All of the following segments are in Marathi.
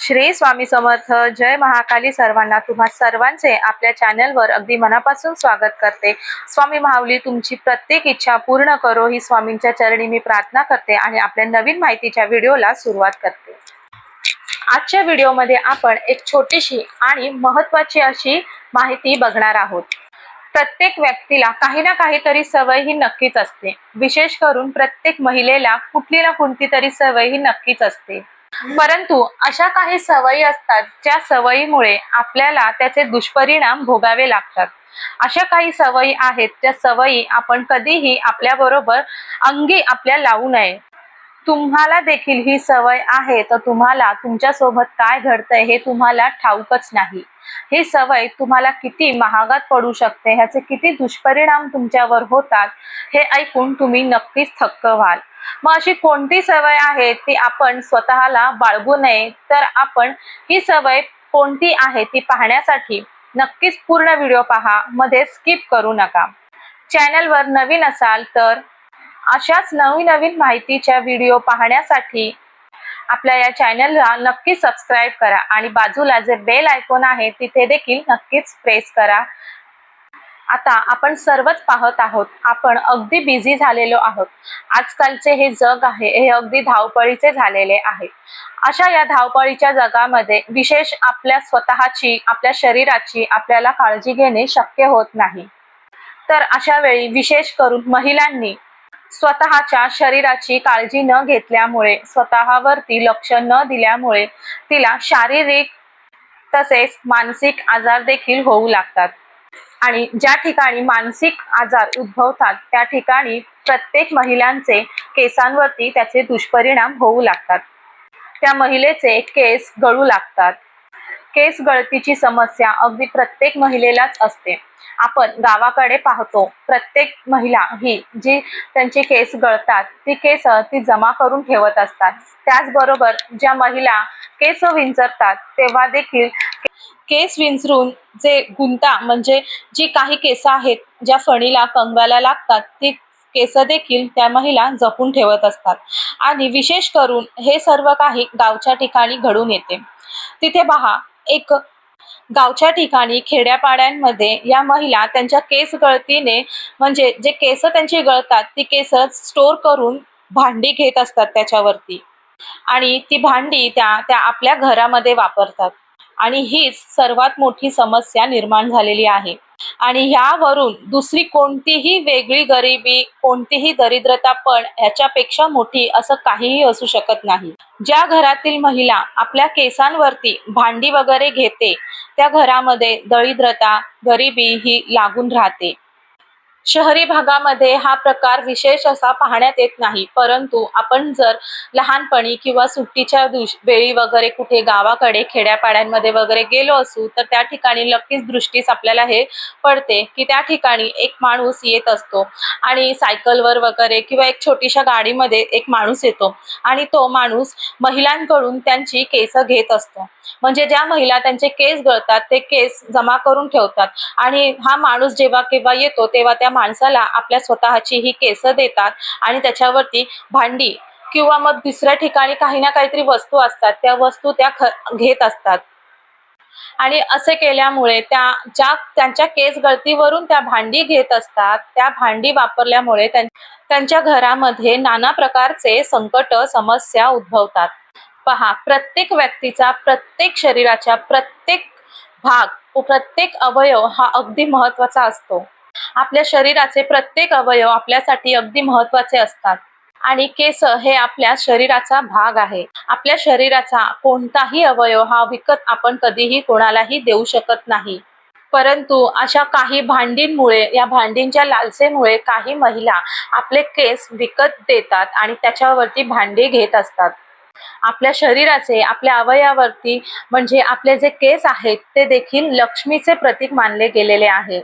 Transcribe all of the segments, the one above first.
श्री स्वामी समर्थ. जय महाकाली सर्वांना. तुम्हा सर्वांचे आपल्या चॅनलवर अगदी मनापासून स्वागत करते. स्वामी माऊली तुमची प्रत्येक इच्छा पूर्ण करो. ही स्वामींच्या चरणी मी प्रार्थना करते आणि आपल्या नवीन माहितीच्या व्हिडिओला सुरुवात करते. आजच्या व्हिडिओमध्ये आपण एक छोटीशी आणि महत्वाची अशी माहिती बघणार आहोत. प्रत्येक व्यक्तीला काही ना काहीतरी सवय ही नक्कीच असते. विशेष करून प्रत्येक महिलेला कुठली ना कोणती तरी सवय ही नक्कीच असते. परंतु अशा काही सवयी असतात ज्या सवयीमुळे आपल्याला त्याचे दुष्परिणाम भोगावे लागतात. अशा काही सवयी आहेत त्या सवयी आपण कधीही आपल्या बरोबर अंगी आपल्या लावू नये. तुम्हाला देखील ही सवय आहे तर तुम्हाला तुमच्यासोबत काय घडतंय हे तुम्हाला ठाऊकच नाही. ही सवय तुम्हाला किती महागात पडू शकते ह्याचे किती दुष्परिणाम तुमच्यावर होतात हे ऐकून तुम्ही नक्कीच थक्क व्हाल. मग अशी कोणती सवय आहे ती आपण स्वतःला बाळगू नये? तर आपण ही सवय कोणती आहे ती पाहण्यासाठी नक्कीच पूर्ण व्हिडिओ पहा मध्ये स्किप करू नका. चॅनलवर नवीन असाल तर अशाच नवीन नवीन माहितीच्या व्हिडिओ पाहण्यासाठी आपल्या या चॅनलला नक्की सबस्क्राईब करा आणि बाजूला जे बेल आयकॉन आहे तिथे देखील नक्कीच प्रेस करा. आता आपण सर्वच पाहत आहोत. आपण अगदी बिझी झालेलो आहोत. आजकालचे हे जग आहे हे अगदी धावपळीचे झालेले आहे. अशा या धावपळीच्या जगामध्ये विशेष आपल्या स्वतःची आपल्या शरीराची आपल्याला काळजी घेणे शक्य होत नाही. तर अशा वेळी विशेष करून महिलांनी स्वतःच्या शरीराची काळजी न घेतल्यामुळे स्वतःवरती लक्ष न दिल्यामुळे तिला शारीरिक तसेच मानसिक आजार देखील होऊ लागतात. आणि ज्या ठिकाणी मानसिक आजार उद्भवतात त्या ठिकाणी प्रत्येक महिलांचे केसांवरती त्याचे दुष्परिणाम होऊ लागतात. त्या महिलेचे केस गळू लागतात. केस गळतीची समस्या अगदी प्रत्येक महिलेलाच असते. आपण गावाकडे पाहतो प्रत्येक महिला ही जी त्यांची केस गळतात ती केस ती जमा करून ठेवत असतात. त्याचबरोबर ज्या महिला केस विंचरतात तेव्हा देखील केस विंचरून जे गुंता म्हणजे जी काही केस आहेत ज्या फणीला कंगवायला लागतात ती केस देखील त्या महिला जपून ठेवत असतात. आणि विशेष करून हे सर्व काही गावच्या ठिकाणी घडून येते. तिथे पहा एक गावच्या ठिकाणी खेड्यापाड्यांमध्ये या महिला त्यांच्या केस गळतीने म्हणजे जे केस त्यांची गळतात ती केस स्टोर करून भांडी घेत असतात त्याच्यावरती. आणि ती भांडी त्या त्या आपल्या घरामध्ये वापरतात. आणि हीच सर्वात मोठी समस्या निर्माण झालेली आहे. आणि ह्यावरून दुसरी कोणतीही वेगळी गरिबी कोणतीही दरिद्रता पण ह्याच्यापेक्षा मोठी असं काहीही असू शकत नाही. ज्या घरातील महिला आपल्या केसांवरती भांडी वगैरे घेते त्या घरामध्ये दरिद्रता गरिबी ही लागून राहते. शहरी भागामध्ये हा प्रकार विशेष असा पाहण्यात येत नाही. परंतु आपण जर लहानपणी किंवा सुट्टीच्या दिवशी वेळी वगैरे कुठे गावाकडे खेड्यापाड्यांमध्ये वगैरे गेलो असू तर त्या ठिकाणी नक्कीच दृष्टीस आपल्याला हे पडते की त्या ठिकाणी एक माणूस येत असतो आणि सायकलवर वगैरे किंवा एक छोटीशा गाडीमध्ये एक माणूस येतो आणि तो माणूस महिलांकडून त्यांची केस घेत असतो. म्हणजे ज्या महिला त्यांचे केस गळतात ते केस जमा करून ठेवतात आणि हा माणूस जेव्हा केव्हा येतो तेव्हा त्या माणसाला आपल्या स्वतःची ही केस देतात आणि त्याच्यावरती भांडी किंवा मग दुसऱ्या ठिकाणी काही ना काहीतरी वस्तू असतात त्या वस्तू त्या घेत असतात. आणि असे केल्यामुळे त्या ज्या त्यांच्या केस गळतीवरून त्या भांडी घेत असतात त्या भांडी वापरल्यामुळे त्यांच्या घरामध्ये नाना प्रकारचे संकट समस्या उद्भवतात. पहा प्रत्येक व्यक्तीचा प्रत्येक शरीराचा प्रत्येक भाग प्रत्येक अवयव हा अगदी महत्त्वाचा असतो. आपल्या शरीराचे प्रत्येक अवयव आपल्यासाठी अगदी महत्त्वाचे असतात. आणि केस हे आपल्या शरीराचा भाग आहे. आपल्या शरीराचा कोणताही अवयव हा विकत आपण कधीही कोणालाही देऊ शकत नाही. परंतु अशा काही भांडींमुळे या भांडींच्या लालसेमुळे काही महिला आपले केस विकत देतात आणि त्याच्यावरती भांडी घेत असतात. आपल्या शरीराचे आपल्या अवयावरती म्हणजे आपले जे केस आहेत ते देखील लक्ष्मीचे प्रतीक मानले गेलेले आहे.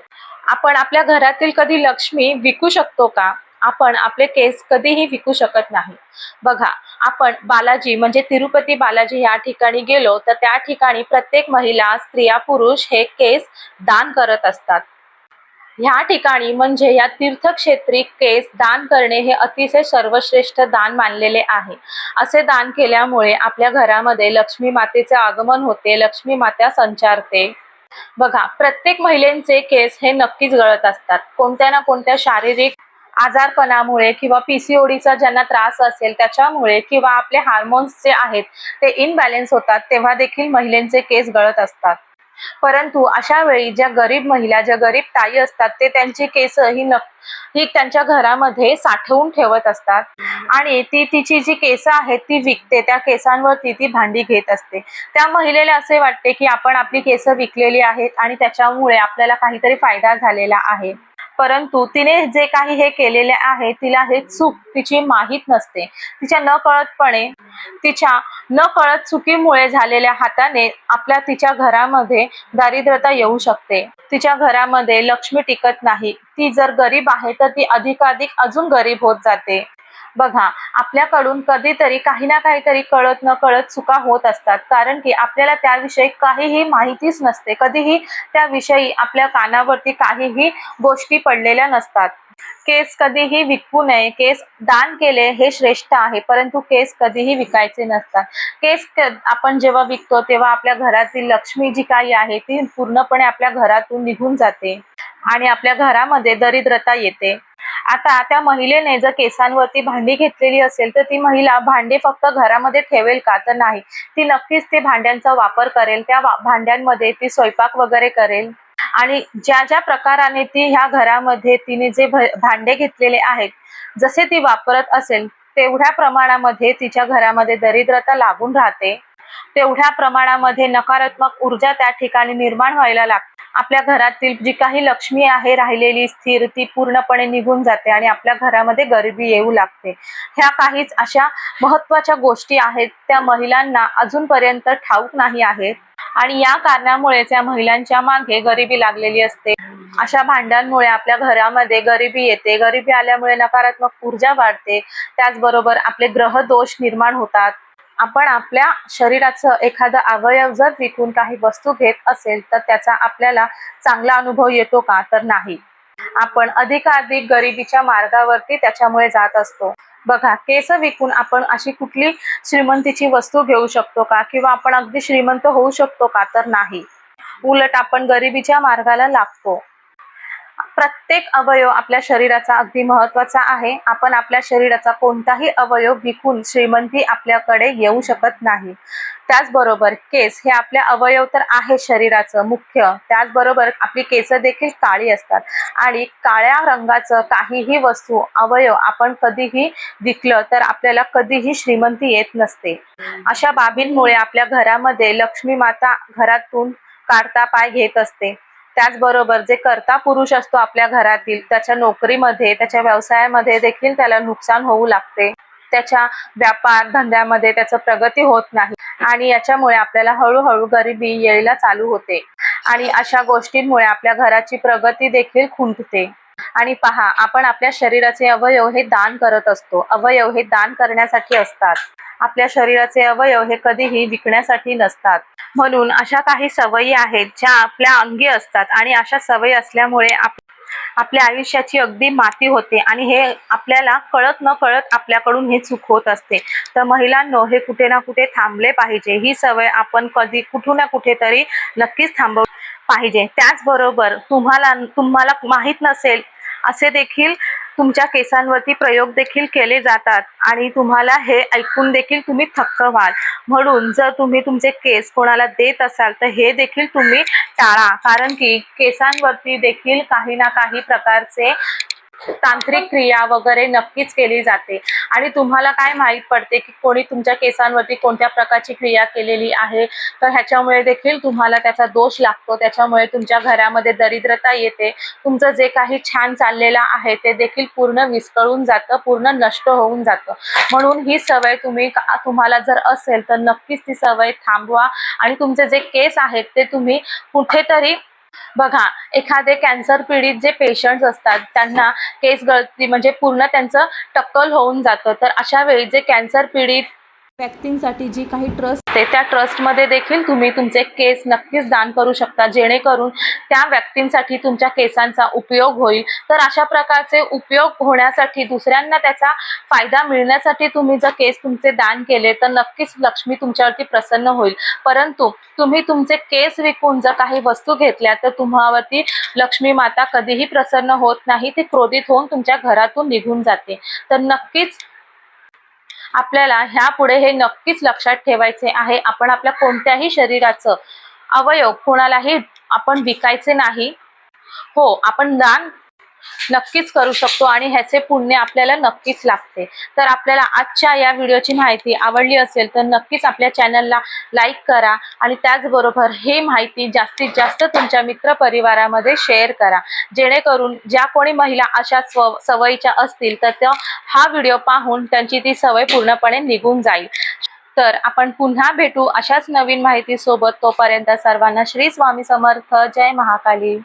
आपण आपल्या घरातील कधी लक्ष्मी विकू शकतो का? आपण आपले केस कधीही विकू शकत नाही. बघा आपण बालाजी म्हणजे तिरुपती बालाजी या ठिकाणी गेलो तर त्या ठिकाणी प्रत्येक महिला स्त्रिया पुरुष हे केस दान करत असतात. ह्या ठिकाणी म्हणजे या तीर्थक्षेत्री केस दान करणे हे अतिशय सर्वश्रेष्ठ दान मानलेले आहे. असे दान केल्यामुळे आपल्या घरामध्ये लक्ष्मी मातेचे आगमन होते लक्ष्मी माता संचारते. बघा प्रत्येक महिलेचे केस हे नक्कीच गळत असतात. कोणत्या ना कोणत्या शारीरिक आजारपणामुळे किंवा पीसीओडीचा ज्यांना त्रास असेल त्याच्यामुळे किंवा आपले हार्मोन्स जे आहेत ते इनबॅलेन्स होतात तेव्हा देखील महिलेचे केस गळत असतात. परंतु अशा वेळी ज्या गरीब महिला ज्या गरीब ताई असतात ते त्यांची केस ही ही त्यांच्या घरामध्ये साठवून ठेवत असतात. आणि ती तिची जी केस आहेत ती विकते. त्या केसांवरती ती भांडी घेत असते. त्या महिलेला असे वाटते की आपण आपली केस विकलेली आहेत आणि त्याच्यामुळे आपल्याला काहीतरी फायदा झालेला आहे. परंतु तिने जे काही हे केलेले आहे तिला हे चूक तिची माहीत नसते. तिच्या न कळतपणे तिच्या न कळत चुकीमुळे झालेल्या हाताने आपल्या तिच्या घरामध्ये दारिद्र्यता येऊ शकते. तिच्या घरामध्ये लक्ष्मी टिकत नाही. ती जर गरीब आहे तर ती अधिकाधिक अजून गरीब होत जाते. बघा आपल्याकडून कधीतरी काही ना काहीतरी कळत न कळत चुका होत असतात. कारण की आपल्याला त्याविषयी काहीही माहितीच नसते. कधीही त्याविषयी आपल्या कानावरती काहीही गोष्टी पडलेल्या नसतात. केस कधीही विकू नये. केस दान केले हे श्रेष्ठ आहे. परंतु केस कधीही विकायचे नसतात. केस आपण जेव्हा विकतो तेव्हा आपल्या घरातील लक्ष्मी जी काही आहे ती पूर्णपणे आपल्या घरातून निघून जाते. आणि आपल्या घरामध्ये दरिद्रता येते. आता त्या महिलेने जर केसांवरती भांडी घेतलेली असेल तर ती महिला भांडी फक्त घरामध्ये ठेवेल का? तर नाही. ती नक्कीच ते भांड्यांचा वापर करेल. त्या भांड्यांमध्ये ती स्वयंपाक वगैरे करेल. आणि ज्या ज्या प्रकाराने ती ह्या घरामध्ये तिने जे भांडे घेतलेले आहेत जसे ती वापरत असेल तेवढ्या प्रमाणामध्ये तिच्या घरामध्ये दरिद्रता लागून राहते. तेवढ्या प्रमाणामध्ये नकारात्मक ऊर्जा त्या ठिकाणी निर्माण व्हायला लागते. आपल्या घरातील जी काही लक्ष्मी आहे राहिलेली स्थिर ती पूर्णपणे निघून जाते आणि आपल्या घरामध्ये गरिबी येऊ लागते. ह्या काहीच अशा महत्त्वाच्या गोष्टी आहेत त्या महिलांना अजूनपर्यंत ठाऊक नाही आहेत आणि या कारणामुळे त्या महिलांच्या मागे गरिबी लागलेली असते. अशा भांड्यांमुळे आपल्या घरामध्ये गरिबी येते. गरिबी आल्यामुळे नकारात्मक ऊर्जा वाढते. त्याचबरोबर आपले ग्रह दोष निर्माण होतात. आपण आपल्या शरीराचं एखादा अवयव जर विकून काही वस्तू घेत असेल तर त्याचा आपल्याला चांगला अनुभव येतो का? तर नाही. आपण अधिकाधिक गरिबीच्या मार्गावरती त्याच्यामुळे जात असतो. बघा केस विकून आपण अशी कुठली श्रीमंतीची वस्तू घेऊ शकतो का? किंवा आपण अगदी श्रीमंत होऊ शकतो का? तर नाही. उलट आपण गरिबीच्या मार्गाला लागतो. प्रत्येक अवयव आपल्या शरीराचा अगदी महत्त्वाचा आहे. आपण आपल्या शरीराचा कोणताही अवयव विकून श्रीमंती आपल्याकडे येऊ शकत नाही. त्याचबरोबर केस हे आपल्या अवयव तर आहे शरीराचं मुख्य. त्याचबरोबर आपली केस देखील काळी असतात. आणि काळ्या रंगाचं काहीही वस्तू अवयव आपण कधीही विकलं तर आपल्याला कधीही श्रीमंती येत नसते. अशा बाबींमुळे आपल्या घरामध्ये लक्ष्मी माता घरातून काढता पाय घेत असते. त्याचबरोबर जे कर्ता पुरुष असतो आपल्या घरातील त्याच्या नोकरीमध्ये त्याच्या व्यवसायामध्ये देखील त्याला नुकसान होऊ लागते. त्याच्या व्यापार धंद्यामध्ये त्याचं प्रगती होत नाही आणि याच्यामुळे आपल्याला हळूहळू गरिबी यायला चालू होते. आणि अशा गोष्टींमुळे आपल्या घराची प्रगती देखील खुंटते. आणि पहा आपण आपल्या शरीराचे अवयव हे दान करत असतो. अवयव हे दान करण्यासाठी असतात. आपल्या शरीराचे अवयव हे कधीही विकण्यासाठी नसतात. म्हणून अशा काही सवयी आहेत ज्या आपल्या अंगी असतात आणि अशा सवयी असल्यामुळे आपल्या आयुष्याची अगदी माती होते आणि हे आपल्याला कळत न कळत आपल्याकडून हे चूक होत असते. तर महिलांनो हे कुठे ना कुठे थांबले पाहिजे. ही सवय आपण कधी कुठून ना कुठेतरी नक्कीच थांबव पाहिजे. त्याचबरोबर तुम्हाला तुम्हाला माहीत नसेल असे देखील तुमच्या केसांवरती प्रयोग देखील केले जातात. आणि तुम्हाला हे ऐकून देखील तुम्ही थक्क व्हाल. म्हणून जर तुम्ही तुमचे केस कोणाला देत असाल तर हे देखील तुम्ही टाळा. कारण की केसांवरती देखील काही ना काही प्रकारचे तांत्रिक क्रिया वगैरे नक्कीच केली जाते. आणि तुम्हाला काय माहीत पडते की कोणी तुमच्या केसांवरती कोणत्या प्रकारची क्रिया केलेली आहे? तर ह्याच्यामुळे देखील तुम्हाला त्याचा दोष लागतो. त्याच्यामुळे तुमच्या घरामध्ये दरिद्रता येते. तुमचं जे काही छान चाललेलं आहे ते देखील पूर्ण विस्कळून जातं पूर्ण नष्ट होऊन जातं. म्हणून ही सवय तुम्ही तुम्हाला जर असेल तर नक्कीच ती सवय थांबवा. आणि तुमचे जे केस आहेत ते तुम्ही कुठेतरी बघा एखादे कॅन्सर पीडित जे पेशंट्स असतात त्यांना केस गळती म्हणजे पूर्ण त्यांचं टक्कल होऊन जातं. तर अशा वेळी जे कॅन्सर पीडित व्यक्तींसाठी जी काही ट्रस्ट आहे त्या ट्रस्टमध्ये देखील तुम्ही तुमचे केस नक्कीच दान करू शकता. जेणेकरून त्या व्यक्तींसाठी तुमच्या केसांचा उपयोग होईल. तर अशा प्रकारचे उपयोग होण्यासाठी दुसऱ्यांना त्याचा फायदा मिळण्यासाठी तुम्ही जर केस तुमचे दान केले तर नक्कीच लक्ष्मी तुमच्यावरती प्रसन्न होईल. परंतु तुम्ही तुमचे केस विकून जर काही वस्तू घेतल्या तर तुम्हावरती लक्ष्मी माता कधीही प्रसन्न होत नाही. ती क्रोधित होऊन तुमच्या घरातून निघून जाते. तर नक्कीच आपल्याला ह्यापुढे हे नक्कीच लक्षात ठेवायचे आहे. आपण आपल्या कोणत्याही शरीराचं अवयव कोणालाही आपण विकायचे नाही. हो आपण दान नक्कीच करू शकतो आणि ह्याचे पुण्य आपल्याला नक्कीच लागते. तर आपल्याला आजच्या या व्हिडिओची माहिती आवडली असेल तर नक्कीच आपल्या चॅनलला लाईक करा आणि त्याचबरोबर हे माहिती जास्तीत जास्त तुमच्या मित्रपरिवारामध्ये शेअर करा. जेणेकरून ज्या कोणी महिला अशा स्व सवयीच्या असतील तर त्या हा व्हिडिओ पाहून त्यांची ती सवय पूर्णपणे निघून जाईल. तर आपण पुन्हा भेटू अशाच नवीन माहिती सोबत तोपर्यंत सर्वांना श्री स्वामी समर्थ. जय महाकाली.